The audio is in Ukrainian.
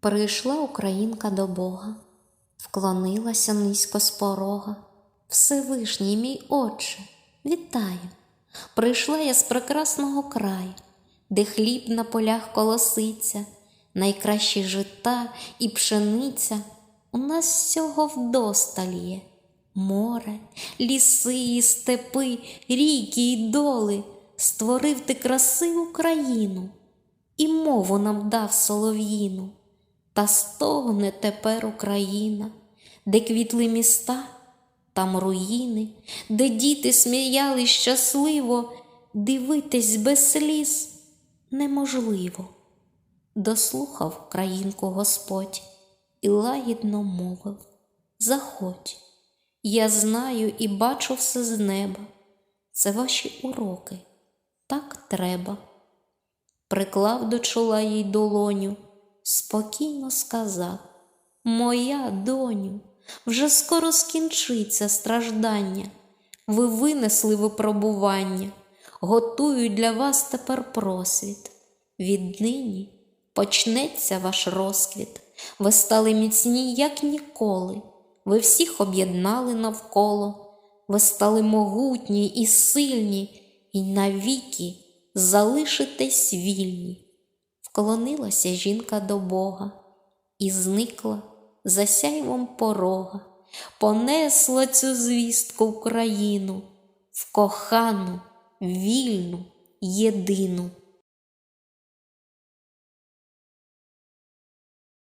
Прийшла українка до Бога, вклонилася низько з порога. Всевишній мій Отче, вітаю. Прийшла я з прекрасного краю, де хліб на полях колоситься, найкращі жита і пшениця. У нас всього вдосталь є. Море, ліси і степи, ріки й доли, створив ти красиву країну, і мову нам дав солов'їну. Та стогне тепер Україна, де квітли міста, там руїни, де діти сміяли щасливо, дивитись без сліз неможливо. Дослухав країнку Господь і лагідно мовив: Заходь, я знаю і бачу все з неба. Це ваші уроки, так треба. Приклав до чола їй долоню спокійно сказав: Моя доню, вже скоро скінчиться страждання, ви винесли випробування, готують для вас тепер просвіт. Віднині почнеться ваш розквіт, ви стали міцні, як ніколи, ви всіх об'єднали навколо, ви стали могутні і сильні, і навіки залишитесь вільні. Вклонилася жінка до Бога і зникла за сяйвом порога, понесла цю звістку в країну, в кохану, вільну, єдину.